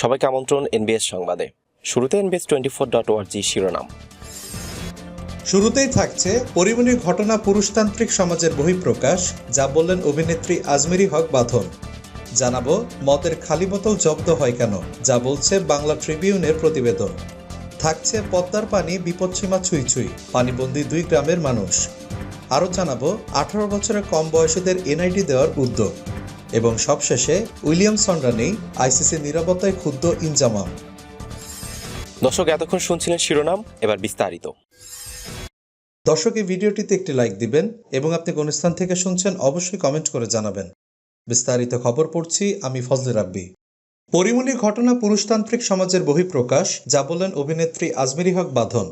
সবাইকে আমন্ত্রণ এনবিএস সংবাদে। শুরুতে এনবিএস টোয়েন্টি ফোর ডট ওয়ার্জি শিরোনাম। শুরুতেই থাকছে পরিমণির ঘটনা পুরুষতান্ত্রিক সমাজের বহিঃপ্রকাশ, যা বললেন অভিনেত্রী আজমেরি হক বাঁধন। জানাব মদের খালি বোতল জব্দ হয় কেন, যা বলছে বাংলা ট্রিবিউনের প্রতিবেদন। থাকছে পদ্মার পানি বিপদসীমা ছুঁই ছুঁই, পানিবন্দী দুই গ্রামের মানুষ। আরও জানাব, আঠারো বছরের কম বয়সীদের এনআইডি দেওয়ার উদ্যোগ। এবং সবশেষে উইলিয়ামসনরা নেই আইসিসি নিরাপত্তায় ক্ষুব্ধ ইনজামাম দর্শক এতক্ষণ শুনছিলেন শিরোনাম এবার বিস্তারিত। দর্শক এই ভিডিওটিতে একটি লাইক দিবেন এবং আপনি কোন স্থান থেকে শুনছেন অবশ্যই কমেন্ট করে জানাবেন। বিস্তারিত খবর পড়ছি আমি ফজলে রাব্বি। পরিমণির ঘটনা পুরুষতান্ত্রিক সমাজের বহিঃপ্রকাশ যা বললেন অভিনেত্রী আজমেরি হক বাঁধন।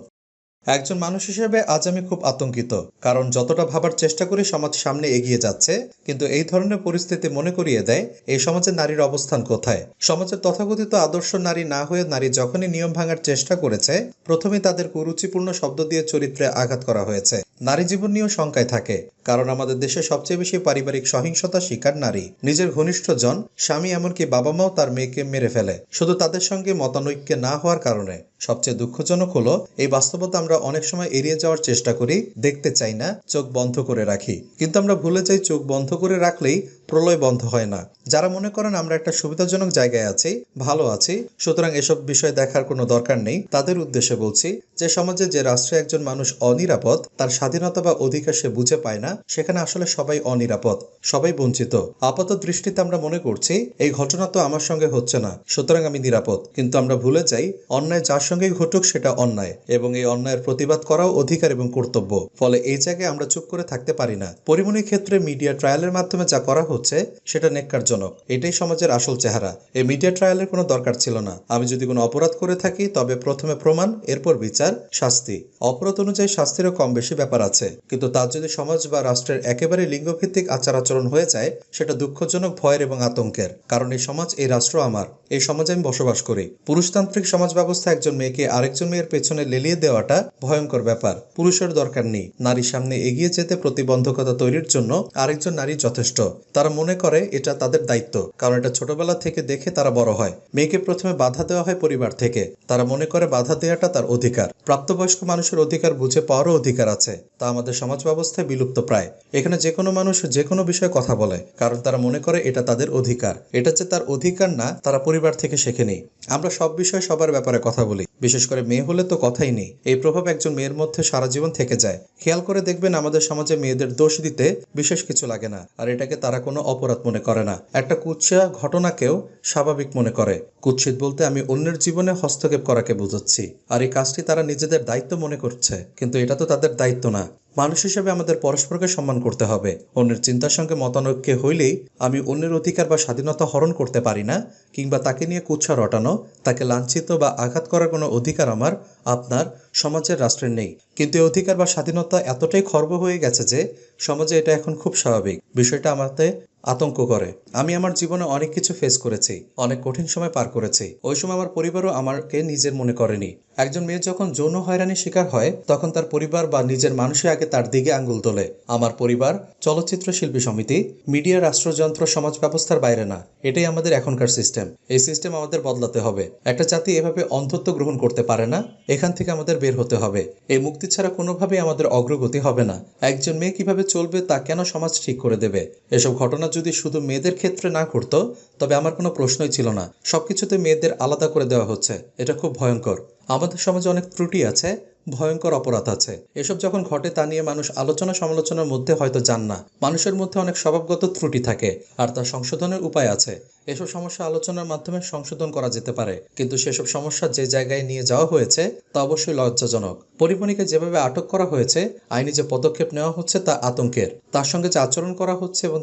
একজন মানুষ হিসেবে আজ আমি খুব আতঙ্কিত, কারণ যতটা ভাবার চেষ্টা করি সমাজ সামনে এগিয়ে যাচ্ছে, কিন্তু এই ধরনের পরিস্থিতি মনে করিয়ে দেয়, এই সমাজে নারীর অবস্থান কোথায়? সমাজের তথাকথিত আদর্শ নারী না হয়ে নারী যখনই নিয়ম ভাঙার চেষ্টা করেছে প্রথমে তাদের কুরুচিপূর্ণ শব্দ দিয়ে চরিত্রে আঘাত করা হয়েছে। নারী জীবন নিয়েও শঙ্কায় থাকে, কারণ আমাদের দেশে সবচেয়ে বেশি পারিবারিক সহিংসতা শিকার নারী। নিজের ঘনিষ্ঠ জন স্বামী এমনকি বাবা মাও তার মেয়েকে মেরে ফেলে, শুধু তাদের সঙ্গে মতানৈক্য না হওয়ার কারণে। সবচেয়ে দুঃখজনক হলো, এই বাস্তবতা আমরা অনেক সময় এড়িয়ে যাওয়ার চেষ্টা করি, দেখতে চাই না, চোখ বন্ধ করে রাখি। কিন্তু আমরা ভুলে যাই, চোখ বন্ধ করে রাখলেই প্রলয় বন্ধ হয় না। যারা মনে করেন আমরা একটা সুবিধাজনক জায়গায় আছি, ভালো আছি, সুতরাং এসব বিষয় দেখার কোনো দরকার নেই, তাদের উদ্দেশ্যে বলছি যে সমাজে যে রাষ্ট্রে একজন মানুষ অনিরাপদ, তার স্বাধীনতা বা অধিকার সে বুঝে পায় না, সেখানে আসলে সবাই অনিরাপদ, সবাই বঞ্চিত। আপাত দৃষ্টিতে আমরা মনে করছি, এই ঘটনা তো আমার সঙ্গে হচ্ছে না, সুতরাং আমি নিরাপদ। কিন্তু আমরা ভুলে যাই, অন্যায় যার সঙ্গেই ঘটুক সেটা অন্যায়, এবং এই অন্যায়ের প্রতিবাদ করাও অধিকার এবং কর্তব্য। ফলে এই জায়গায় আমরা চুপ করে থাকতে পারি না। পরিমণির ক্ষেত্রে মিডিয়া ট্রায়ালের মাধ্যমে যা করা হচ্ছে সেটা নেককারজনক। এটাই সমাজের আসল চেহারা। এই মিডিয়া ট্রায়ালের কোনো দরকার ছিল না। আমি যদি কোনো অপরাধ করে থাকি, তবে প্রথমে প্রমাণ, এরপর বিচার, শাস্তি। অপরাধ অনুযায়ী শাস্তিরও কম বেশি ব্যাপার আছে। কিন্তু তার যদি সমাজ বা রাষ্ট্রের একেবারে লিঙ্গভিত্তিক আচার আচরণ হয়ে যায়, সেটা দুঃখজনক, ভয়ের এবং আতঙ্কের। কারণ এই সমাজ, এই রাষ্ট্র আমার। এই সমাজে আমি বসবাস করি। পুরুষতান্ত্রিক সমাজ ব্যবস্থা একজন মেয়েকে আরেকজন মেয়ের পেছনে লেলিয়ে দেওয়াটা ভয়ঙ্কর ব্যাপার। পুরুষের দরকার নেই। নারীর সামনে এগিয়ে যেতে প্রতিবন্ধকতা তৈরির জন্য আরেকজন নারী যথেষ্ট। তারা মনে করে এটা তাদের দায়িত্ব, কারণ এটা ছোটবেলা থেকে দেখে তারা বড় হয়। মেয়েকে প্রথমে বাধা দেওয়া হয় পরিবার থেকে। তারা মনে করে বাধা দেওয়াটা তার অধিকার। প্রাপ্তবয়স্ক মানুষের অধিকার বুঝে পাওয়ারও অধিকার আছে। তা আমাদের সমাজ ব্যবস্থায় বিলুপ্ত প্রায়। এখানে যে কোনো মানুষ যে কোনো বিষয়ে কথা বলে, কারণ তারা মনে করে এটা তাদের অধিকার। এটা যে তার অধিকার না, তারা পরিবার থেকে শেখেনি আমরা সব বিষয়ে সবার ব্যাপারে কথা বলি। বিশেষ করে মেয়ে হলে তো কথাই নেই। এই প্রভাব একজন মেয়ের মধ্যে সারা জীবন থেকে যায়। খেয়াল করে দেখবেন আমাদের সমাজে মেয়েদের দোষ দিতে বিশেষ কিছু লাগে না। আর এটাকে তারা কোনো অপরাধ মনে করে না। একটা কুৎসা ঘটনাকেও স্বাভাবিক মনে করে। কুৎসিত বলতে আমি অন্যের জীবনে হস্তক্ষেপ করাকে বুঝাচ্ছি। আর এই কাজটি তারা নিজেদের দায়িত্ব মনে করছে। কিন্তু এটা তো তাদের দায়িত্ব না। মানুষ হিসেবে আমাদের পরস্পরকে সম্মান করতে হবে। অন্যের চিন্তার সঙ্গে মতানৈক্য হইলেই আমি অন্যের অধিকার বা স্বাধীনতা হরণ করতে পারি না, কিংবা তাকে নিয়ে কুচ্ছা রটানো, তাকে লাঞ্ছিত বা আঘাত করার কোনো অধিকার আমার, আপনার, সমাজের রাষ্ট্রের নেই। কিন্তু এই অধিকার বা স্বাধীনতা এতটাই খর্ব হয়ে গেছে যে, সমাজে এটা এখন খুব স্বাভাবিক। বিষয়টা আমাতে আতঙ্ক করে। আমি আমার জীবনে অনেক কিছু ফেস করেছি, অনেক কঠিন সময় পার করেছি। ওই সময় আমার পরিবারও আমাকে নিজের মনে করেনি। একজন মেয়ে যখন যৌন হয়রানির শিকার হয়, তখন তার পরিবার বা নিজের মানুষই আগে তার দিকে আঙ্গুল তোলে। আমার পরিবার চলচ্চিত্র শিল্পী সমিতি, মিডিয়া, রাষ্ট্রযন্ত্র, সমাজ ব্যবস্থার বাইরে না। এটাই আমাদের এখনকার সিস্টেম এই সিস্টেম আমাদের বদলাতে হবে। একটা জাতি এভাবে অন্ধত্ব গ্রহণ করতে পারে না, এখান থেকে আমাদের বের হতে হবে। এই মুক্তি ছাড়া কোনোভাবেই আমাদের অগ্রগতি হবে না। একজন মেয়ে কীভাবে চলবে তা কেন সমাজ ঠিক করে দেবে? এসব ঘটনা যদি শুধু মেয়েদের ক্ষেত্রে না করতো তবে আমার কোনো প্রশ্নই ছিল না। সবকিছুতে মেয়েদের আলাদা করে দেওয়া হচ্ছে। এটা খুব ভয়ঙ্কর। আমাদের সমাজে অনেক ত্রুটি আছে, ভয়ঙ্কর অপরাধ আছে। এসব যখন ঘটে, তা নিয়ে মানুষ আলোচনা সমালোচনার মধ্যে হয়তো যান না। মানুষের মধ্যে অনেক স্বভাবগত ত্রুটি থাকে, আর তা সংশোধনের উপায় আছে। এসব সমস্যা আলোচনার মাধ্যমে সংশোধন করা যেতে পারে। কিন্তু সেসব সমস্যা যে জায়গায় নিয়ে যাওয়া হয়েছে, তা অবশ্যই লজ্জাজনক। পরিমণিকে যেভাবে আটক করা হয়েছে, আইনি যে পদক্ষেপ নেওয়া হচ্ছে তা আতঙ্কের। তার সঙ্গে যে আচরণ করা হচ্ছে এবং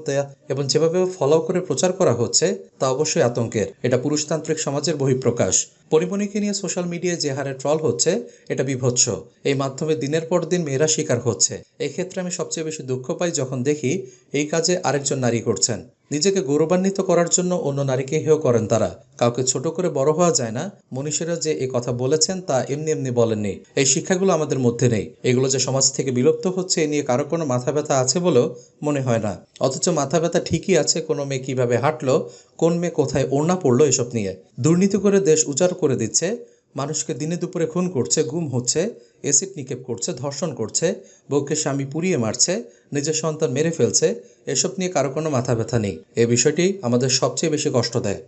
এবং যেভাবে ফলো করে প্রচার করা হচ্ছে, তা অবশ্যই আতঙ্কের। এটা পুরুষতান্ত্রিক সমাজের বহিঃপ্রকাশ। পরিমণিকে নিয়ে সোশ্যাল মিডিয়ায় যে হারে ট্রল হচ্ছে, এটা বিভৎস। এই মাধ্যমে দিনের পর দিন মেয়েরা শিকার হচ্ছে। এক্ষেত্রে আমি সবচেয়ে বেশি দুঃখ পাই যখন দেখি এই কাজে আরেকজন নারী করছেন। নিজেকে গৌরবান্বিত করার জন্য অন্য নারীকে হেয় করেন তারা। কাউকে ছোট করে বড় হওয়া যায় না। মনীষীরা যে এই কথা বলেছেন তা এমনি এমনি বলেননি। এই শিক্ষাগুলো আমাদের মধ্যে নেই। এগুলো যে সমাজ থেকে বিলুপ্ত হচ্ছে এ নিয়ে কারও কোনো মাথা ব্যথা আছে বলেও মনে হয় না। অথচ মাথা ব্যথা ঠিকই আছে, কোনো মেয়ে কীভাবে হাঁটলো, কোন মেয়ে কোথায় ওড়না পড়ল এসব নিয়ে। দুর্নীতি করে দেশ উজাড় করে দিচ্ছে মানুষকে দিনে দুপুরে খুন করছে, গুম হচ্ছে এসিড নিক্ষেপ করছে, ধর্ষণ করছে, বউকে স্বামী পুড়িয়ে মারছে, নিজের সন্তান মেরে ফেলছে, এসব নিয়ে কারও কোনো মাথা ব্যথা নেই। এ বিষয়টি আমাদের সবচেয়ে বেশি কষ্ট দেয়।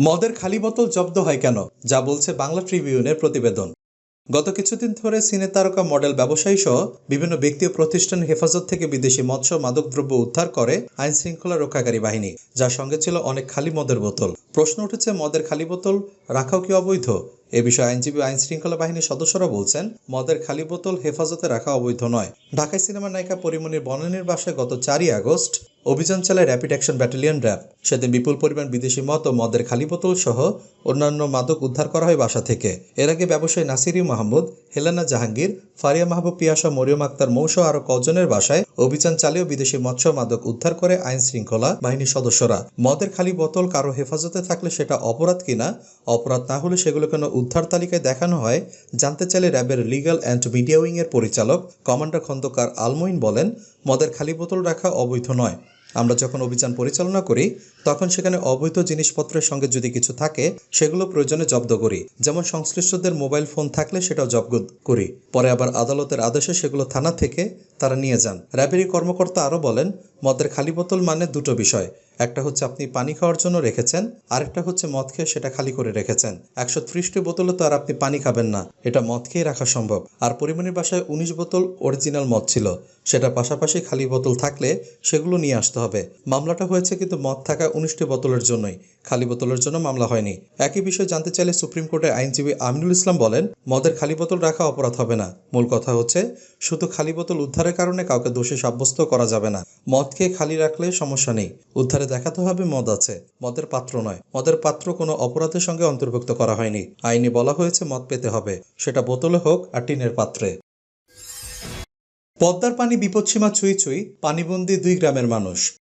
মদের খালি বোতল জব্দ হয় কেন? যা বলছে বাংলা ট্রিবিউনের প্রতিবেদন। গত কিছুদিন ধরে সিনে তারকা মডেল ব্যবসায়ী সহ বিভিন্ন ব্যক্তি ও প্রতিষ্ঠান হেফাজত থেকে বিদেশি মৎস্য মাদকদ্রব্য উদ্ধার করে আইন শৃঙ্খলা রক্ষাকারী বাহিনী, যার সঙ্গে ছিল অনেক খালি মদের বোতল। প্রশ্ন উঠেছে, মদের খালি বোতল রাখাও কি অবৈধ? এ বিষয়ে আইনজীবী আইন শৃঙ্খলা বাহিনীর সদস্যরা বলছেন, মদের খালি বোতল হেফাজতে রাখা অবৈধ নয়। ঢাকায় সিনেমার নায়িকা পরিমণির বনানীর বাসায় গত চারই আগস্ট অভিযান চালায় র্যাপিড অ্যাকশন ব্যাটালিয়ন র্যাব সেদিন বিপুল পরিমাণ বিদেশি মদ ও মদের খালি বোতল সহ অন্যান্য মাদক উদ্ধার করা হয় বাসা থেকে। এর আগে ব্যবসায়ী নাসিরি মাহমুদ, হেলানা জাহাঙ্গীর, ফারিয়া মাহবুব, পিয়াসা, মরিয়ম আক্তার মৌসহ আরও কজনের বাসায় অভিযান চালিয়েও বিদেশি মৎস্য মাদক উদ্ধার করে আইন শৃঙ্খলা বাহিনীর সদস্যরা। মদের খালি বোতল কারও হেফাজতে থাকলে সেটা অপরাধ কিনা অপরাধ না হলে সেগুলো কেন উদ্ধার তালিকায় দেখানো হয়, জানতে চাইলে র্যাবের লিগ্যাল অ্যান্ড মিডিয়া উইংয়ের পরিচালক কমান্ডার খন্দকার আলমইন বলেন, মদের খালি বোতল রাখা অবৈধ নয়। আমরা যখন অভিযান পরিচালনা করি, তখন সেখানে অবৈধ জিনিসপত্রের সঙ্গে যদি কিছু থাকে, সেগুলো প্রয়োজনে জব্দ করি। যেমন সংশ্লিষ্টদের মোবাইল ফোন থাকলে সেটাও জব্দ করি। পরে আবার আদালতের আদেশে সেগুলো থানা থেকে তারা নিয়ে যান। র্যাবের কর্মকর্তা আরও বলেন, মদের খালি বোতল মানে দুটো বিষয়। একটা হচ্ছে আপনি পানি খাওয়ার জন্য রেখেছেন, আরেকটা হচ্ছে মদ খেয়ে সেটা খালি করে রেখেছেন। একশো ত্রিশটি বোতলে তো আর আপনি পানি খাবেন না। এটা মদ খেয়ে রাখা সম্ভব। আর পরিমাণের বাসায় উনিশ বোতল অরিজিনাল মদ ছিল। সেটা পাশাপাশি খালি বোতল থাকলে সেগুলো নিয়ে আসতে হবে। মামলাটা হয়েছে কিন্তু মদ থাকা উনিশটি বোতলের জন্যই। খালি বোতলের জন্য মামলা হয়নি। একই বিষয় জানতে চাইলে সুপ্রিম কোর্টের আইনজীবী আমিনুল ইসলাম বলেন, মদের খালি বোতল রাখা অপরাধ হবে না। মূল কথা হচ্ছে, শুধু খালি বোতল উদ্ধারের কারণে কাউকে দোষী সাব্যস্ত করা যাবে না। মদ খেয়ে খালি রাখলে সমস্যা নেই। উদ্ধারে দেখাতে হবে মদ আছে। মদের পাত্র নয়। মদের পাত্র কোনো অপরাধের সঙ্গে অন্তর্ভুক্ত করা হয়নি। আইনে বলা হয়েছে মদ পেতে হবে। সেটা বোতলে হোক আর টিনের পাত্রে। পদ্মার পানি বিপদসীমা ছুঁই ছুঁই, পানিবন্দি দুই গ্রামের মানুষ।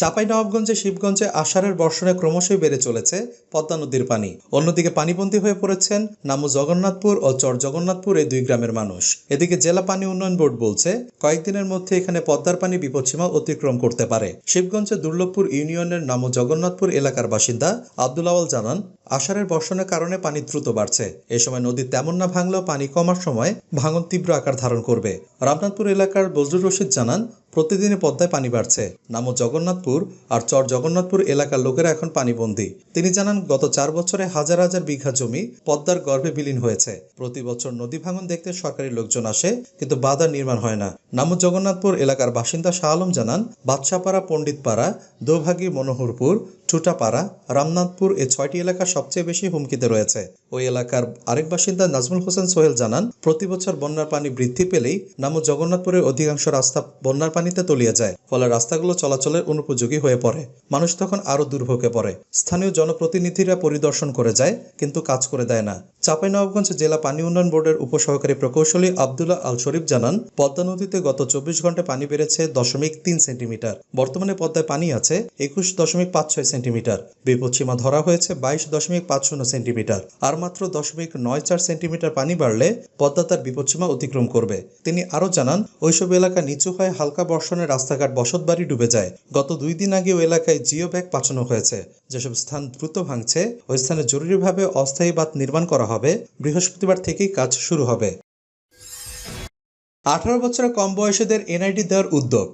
চাঁপাইনবাবগঞ্জে, শিবগঞ্জে আষাঢ়ের বর্ষণে ক্রমশই বেড়ে চলেছে পদ্মা নদীর পানি। অন্যদিকে পানিবন্দী হয়ে পড়েছেন নামু জগন্নাথপুর ও চর জগন্নাথপুর এই দুই গ্রামের মানুষ। এদিকে জেলা পানি উন্নয়ন বোর্ড বলছে, কয়েকদিনের মধ্যে এখানে পদ্মার পানি বিপদসীমা অতিক্রম করতে পারে। শিবগঞ্জের দুর্লভপুর ইউনিয়নের নামু জগন্নাথপুর এলাকার বাসিন্দা আব্দুল আওয়াল জানান, আষাঢ়ের বর্ষণের কারণে পানি দ্রুত বাড়ছে। এ সময় নদী তেমন না ভাঙলেও পানি কমার সময় ভাঙন তীব্র আকার ধারণ করবে। রামনাথপুর এলাকার বজরুর রশিদ জানান প্রতিদিনে পদ্মায় পানি বাড়ছে। নামো জগন্নাথপুর আর চর জগন্নাথপুর এলাকার লোকেরা এখন পানিবন্দী। তিনি জানান, গত চার বছরে হাজার হাজার বিঘা জমি পদ্মার গর্ভে বিলীন হয়েছে। প্রতি বছর নদী ভাঙন দেখতে সরকারি লোকজন আসে, কিন্তু বাধা নির্মাণ হয় না। নামো জগন্নাথপুর এলাকার বাসিন্দা শাহ আলম জানান, বাদশাপাড়া, পণ্ডিতপাড়া, দোভাগী, মনোহরপুর টুটাপাড়া রামনাথপুর এই ছয়টি এলাকা সবচেয়ে বেশি হুমকিতে রয়েছে। ওই এলাকার আরেক বাসিন্দা নাজমুল হোসেন সোহেল জানান, প্রতি বছর বন্যার পানি বৃদ্ধি পেলেই নামো জগন্নাথপুরের অধিকাংশ রাস্তা বন্যার পানিতে তলিয়ে যায়, ফলে রাস্তাগুলো চলাচলের অনুপযোগী হয়ে পড়ে। মানুষ তখন আরও দুর্ভোগে পড়ে। স্থানীয় জনপ্রতিনিধিরা পরিদর্শন করে যায়, কিন্তু কাজ করে দেয় না। চাঁপাইনবাবগঞ্জ জেলা পানি উন্নয়ন বোর্ডের উপসহকারী প্রকৌশলী আবদুল্লাহ আল শরীফ জানান, পদ্মা নদীতে গত চব্বিশ ঘন্টায় পানি বেড়েছে দশমিক তিন সেন্টিমিটার। বর্তমানে পদ্মায় পানি আছে একুশ দশমিক পাঁচ ছয় সেন্টিমিটার। বিপদসীমা ধরা হয়েছে বাইশ দশমিক পাঁচ শূন্য সেন্টিমিটার। আর মাত্র দশমিক নয় চার সেন্টিমিটার পানি বাড়লে পদ্মা তার বিপদসীমা অতিক্রম করবে। তিনি আরও জানান, ওইসব এলাকা নিচু হয়ে হালকা বর্ষণে রাস্তাঘাট বসতবাড়ি ডুবে যায়। গত দুই দিন আগে ওই এলাকায় জিও ব্যাগ পাঠানো হয়েছে। যেসব স্থান দ্রুত ভাঙছে, ওই স্থানে জরুরিভাবে অস্থায়ী বাঁধ নির্মাণ করা হবে। বৃহস্পতিবার থেকেই কাজ শুরু হবে। আঠারো বছরের কম বয়সীদের এনআইডি দেওয়ার উদ্যোগ।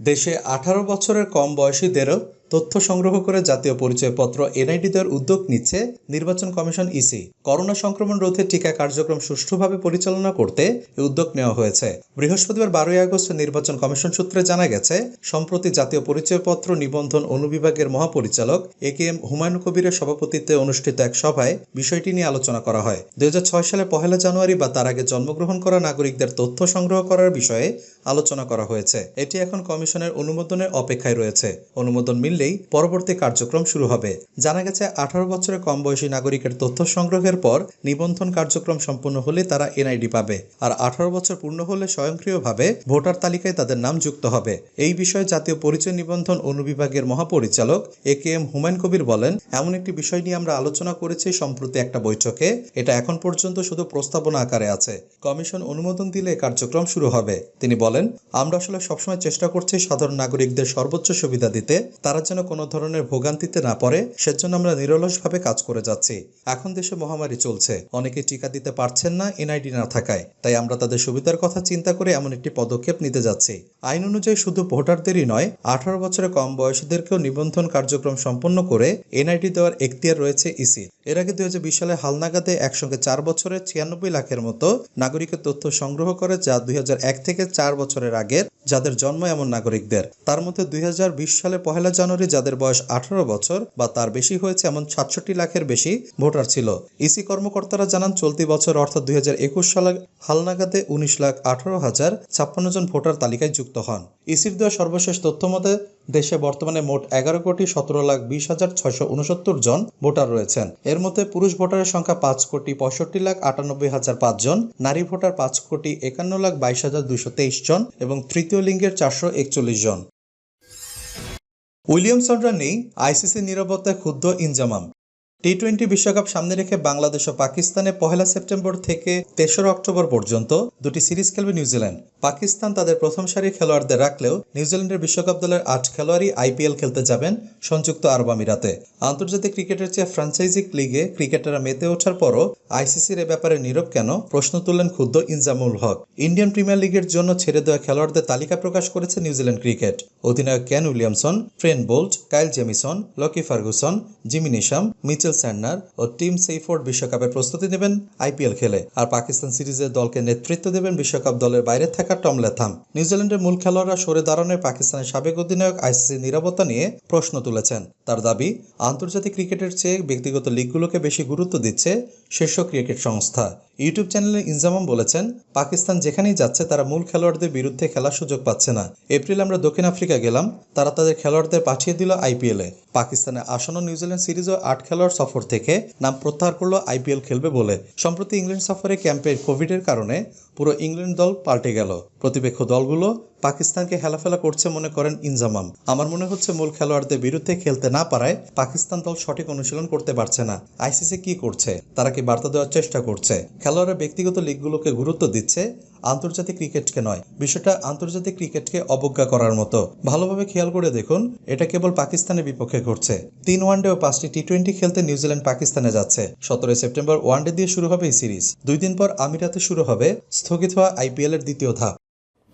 দেশে আঠারো বছরের কম বয়সীদেরও তথ্য সংগ্রহ করে জাতীয় পরিচয়পত্র এনআইডি দেওয়ার উদ্যোগ নিচ্ছে নির্বাচন কমিশন ইসি। করোনা সংক্রমণ রোধে টিকা কার্যক্রম সুষ্ঠুভাবে পরিচালনা করতে এই উদ্যোগ নেওয়া হয়েছে। বৃহস্পতিবার বারোই আগস্ট নির্বাচন কমিশন সূত্রে জানা গেছে, সম্প্রতি জাতীয় পরিচয়পত্র নিবন্ধন অনুবিভাগের মহাপরিচালক এ কে এম হুমায়ুন কবিরের সভাপতিত্বে অনুষ্ঠিত এক সভায় বিষয়টি নিয়ে আলোচনা করা হয়। দুই হাজার ছয় সালে পহেলা জানুয়ারি বা তার আগে জন্মগ্রহণ করা নাগরিকদের তথ্য সংগ্রহ করার বিষয়ে আলোচনা করা হয়েছে। এটি এখন কমিশনের অনুমোদনের অপেক্ষায় রয়েছে। অনুমোদন মিললে মিললেই পরবর্তী কার্যক্রম শুরু হবে। জানা গেছে, আঠারো বছরের কম বয়সী নাগরিকের তথ্য সংগ্রহের পর নিবন্ধন কার্যক্রম সম্পন্ন হলে তারা এনআইডি পাবে আর আঠারো বছর পূর্ণ হলে স্বয়ংক্রিয়ভাবে ভোটার তালিকায় তাদের নাম যুক্ত হবে। এই বিষয়ে জাতীয় পরিচয় নিবন্ধন অনুবিভাগের মহাপরিচালক এ কে এম হুমায়ুন কবির বলেন, এমন একটি বিষয় নিয়ে আমরা আলোচনা করেছি সম্প্রতি একটা বৈঠকে। এটা এখন পর্যন্ত শুধু প্রস্তাবনা আকারে আছে। কমিশন অনুমোদন দিলে কার্যক্রম শুরু হবে। তিনি বলেন, আমরা আসলে সবসময় চেষ্টা করছি সাধারণ নাগরিকদের সর্বোচ্চ সুবিধা দিতে। তারা যেন কোনো ধরনের ভোগান্তিতে না পড়ে, সেজন্য আমরা নিরলসভাবে কাজ করে যাচ্ছি। এখন দেশে মহামারী চলছে। অনেকে টিকা দিতে পারছেন না, এনআইডি না থাকায়। তাই আমরা তাদের সুবিধার কথা চিন্তা করে এমন একটি পদক্ষেপ নিতে যাচ্ছি। আইন অনুযায়ী শুধু ভোটারদেরই নয়, আঠারো বছরের কম বয়সীদেরকেও নিবন্ধন কার্যক্রম সম্পন্ন করে এনআইডি দেওয়ার এখতিয়ার রয়েছে ইসি। এর আগে দুই সালে হালনাগাদে একসঙ্গে চার বছরে ছিয়ানব্বই লাখের মতো নাগরিকের তথ্য সংগ্রহ করে, যা দুই হাজার এক থেকে চার বছরের আগের, যাদের জন্ম এমন নাগরিকদের। তার মধ্যে দুই বিশ সালে পহেলা জানুয়ারি যাদের বয়স আঠারো বছর বা তার বেশি হয়েছে এমন সাতষট্টি লাখের বেশি ভোটার ছিল। ইসি কর্মকর্তারা জানান, চলতি বছর অর্থাৎ দুই হাজার একুশ সালে হালনাগাদে উনিশ লাখ আঠারো হাজার ছাপ্পান্ন জন ভোটার তালিকায় যুক্ত হন। ইসির দেওয়া সর্বশেষ তথ্য মতে, দেশে বর্তমানে মোট এগারো কোটি সতেরো লাখ বিশ হাজার ছয়শো উনসত্তর জন ভোটার রয়েছেন। এর মধ্যে পুরুষ ভোটারের সংখ্যা পাঁচ কোটি পঁয়ষট্টি লাখ আটানব্বই হাজার পাঁচ জন, নারী ভোটার পাঁচ কোটি একান্ন লাখ বাইশ হাজার দুশো তেইশ জন এবং তৃতীয় লিঙ্গের চারশো একচল্লিশ জন। উইলিয়ামসনরা নেই আইসিসি নিরাপত্তায় ক্ষুব্ধ ইনজামাম। টি টোয়েন্টি বিশ্বকাপ সামনে রেখে বাংলাদেশ ও পাকিস্তানে পহেলা সেপ্টেম্বর থেকে তেসরা অক্টোবর পর্যন্ত দুটি সিরিজ খেলবে নিউজিল্যান্ড। পাকিস্তান তাদের প্রথম সারির খেলোয়াড়দের রাখলেও নিউজিল্যান্ডের বিশ্বকাপ দলের আট খেলোয়াড়ই আইপিএল খেলতে যাবেন সংযুক্ত আরব আমিরাতে। আন্তর্জাতিক ক্রিকেটের চেয়ে ফ্র্যাঞ্চাইজিক লিগে ক্রিকেটাররা মেতে ওঠার পরও আইসিসির এ ব্যাপারে নীরব কেন? প্রশ্ন তুললেন ক্ষুদ্র ইনজামুল হক। ইন্ডিয়ান প্রিমিয়ার লিগের জন্য ছেড়ে দেওয়া খেলোয়াড়দের তালিকা প্রকাশ করেছে নিউজিল্যান্ড ক্রিকেট। অধিনায়ক Kane Williamson Trent Boult, Kyle Jamieson, Lockie Ferguson, Jimmy Neesham, Mitchell Santner ও টিম সেইফোর্ড বিশ্বকাপের প্রস্তুতি নেবেন আইপিএল খেলে। আর পাকিস্তান সিরিজের দলকে নেতৃত্ব দেবেন বিশ্বকাপ দলের বাইরে থাকা টম লেথাম। নিউজিল্যান্ডের মূল খেলোয়াড়রা সরে দাঁড়ানোয় পাকিস্তানের সাবেক অধিনায়ক আইসিসির নিরাপত্তা নিয়ে প্রশ্ন তুলেছেন। তার দাবি, আন্তর্জাতিক ক্রিকেটের চেয়ে ব্যক্তিগত লিগগুলোকে বেশি গুরুত্ব দিচ্ছে শীর্ষ ক্রিকেট সংস্থা। ইউটিউব চ্যানেলে ইনজামাম বলেছেন, পাকিস্তান যেখানেই যাচ্ছে তারা মূল খেলোয়াড়দের বিরুদ্ধে খেলার সুযোগ পাচ্ছে না। এপ্রিল আমরা দক্ষিণ আফ্রিকা গেলাম, তারা তাদের খেলোয়াড়দের পাঠিয়ে দিল আইপিএলে। পাকিস্তানে আসন্ন নিউজিল্যান্ড সিরিজ ও আট খেলোয়াড় সফর থেকে নাম প্রত্যাহার করল আইপিএল খেলবে বলে। সম্প্রতি ইংল্যান্ড সফরে ক্যাম্পে কোভিডের কারণে পুরো ইংল্যান্ড দল পাল্টে গেল। প্রতিপক্ষ দলগুলো পাকিস্তানকে হেলাফেলা করছে মনে করেন ইনজামাম। আমার মনে হচ্ছে মূল খেলোয়াড়দের বিরুদ্ধে খেলতে না পারায় পাকিস্তান দল সঠিক অনুশীলন করতে পারছে না। আইসিসি কি করছে? তারা কি বার্তা দেওয়ার চেষ্টা করছে? খেলোয়াড়রা ব্যক্তিগত লিগগুলোকে গুরুত্ব দিচ্ছে, আন্তর্জাতিক ক্রিকেটকে নয়, বিষয়টা আন্তর্জাতিক ক্রিকেটকে অবজ্ঞা করার মতো। ভালোভাবে খেয়াল করে দেখুন, এটা কেবল পাকিস্তানের বিপক্ষে ঘটছে। তিন ওয়ানডে ও পাঁচটি টি টোয়েন্টি খেলতে নিউজিল্যান্ড পাকিস্তানে যাচ্ছে। সতেরোই সেপ্টেম্বর ওয়ানডে দিয়ে শুরু হবে এই সিরিজ। দুই দিন পর আমিরাতে শুরু হবে স্থগিত হওয়া আইপিএল এর দ্বিতীয় ধাপ।